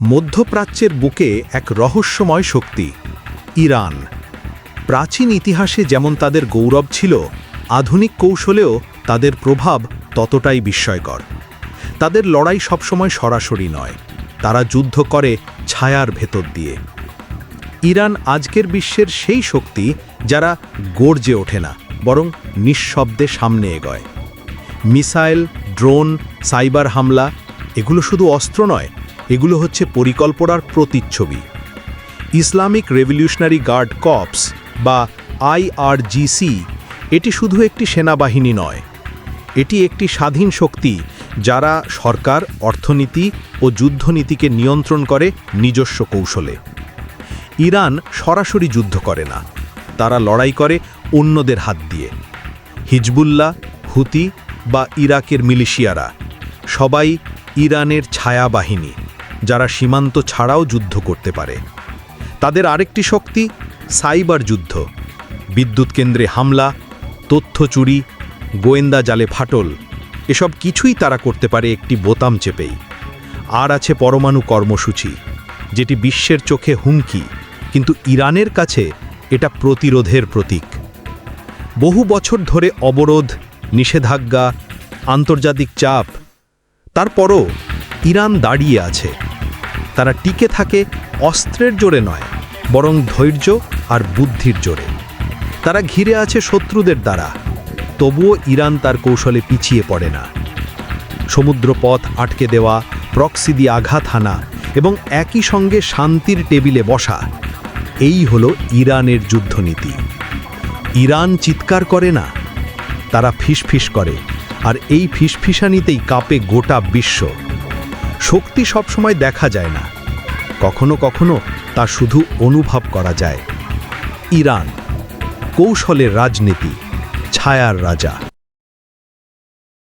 মধ্যপ্রাচ্যের বুকে এক রহস্যময় শক্তি, ইরান। প্রাচীন ইতিহাসে যেমন তাদের গৌরব ছিল, আধুনিক কৌশলেও তাদের প্রভাব ততটাই বিস্ময়কর। তাদের লড়াই সবসময় সরাসরি নয়, তারা যুদ্ধ করে ছায়ার ভেতর দিয়ে। ইরান আজকের বিশ্বের সেই শক্তি যারা গর্জে ওঠে না, বরং নিঃশব্দে সামনে এগোয়। মিসাইল, ড্রোন, সাইবার হামলা, এগুলো শুধু অস্ত্র নয় এগুলো হচ্ছে পরিকল্পনার প্রতিচ্ছবি। ইসলামিক রেভলিউশনারি গার্ড কপস বা আইআরজিসি এটি শুধু একটি সেনাবাহিনী নয়। এটি একটি স্বাধীন শক্তি যারা সরকার, অর্থনীতি ও যুদ্ধনীতিকে নিয়ন্ত্রণ করে নিজস্ব কৌশলে। ইরান সরাসরি যুদ্ধ করে না, তারা লড়াই করে অন্যদের হাত দিয়ে। হিজবুল্লাহ, হুতি বা ইরাকের মিলিশিয়ারা সবাই ইরানের ছায়া বাহিনী। যারা সীমান্ত ছাড়াও যুদ্ধ করতে পারে। তাদের আরেকটি শক্তি, সাইবার যুদ্ধ। বিদ্যুৎ কেন্দ্রে হামলা, তথ্য চুরি, গোয়েন্দা জালে ফাটল, এসব কিছুই তারা করতে পারে একটি বোতাম চেপেই। আর আছে পরমাণু কর্মসূচি, যেটি বিশ্বের চোখে হুমকি, কিন্তু ইরানের কাছে এটা প্রতিরোধের প্রতীক। বহু বছর ধরে অবরোধ, নিষেধাজ্ঞা, আন্তর্জাতিক চাপ, তারপরও ইরান দাঁড়িয়ে আছে। তারা টিকে থাকে অস্ত্রের জোরে নয়, বরং ধৈর্য আর বুদ্ধির জোরে। তারা ঘিরে আছে শত্রুদের দ্বারা, তবুও ইরান তার কৌশলে পিছিয়ে পড়ে না। সমুদ্রপথ আটকে দেওয়া, প্রক্সি দিয়ে আঘাত হানা এবং একই সঙ্গে শান্তির টেবিলে বসা, এই হলো ইরানের যুদ্ধনীতি। ইরান চিৎকার করে না, তারা ফিসফিস করে, আর এই ফিসফিসানিতেই কাঁপে গোটা বিশ্ব। শক্তি সবসময় দেখা যায় না। কখনো কখনো তা শুধু অনুভব করা যায়। ইরান কৌশলের রাজনীতি, ছায়ার রাজা।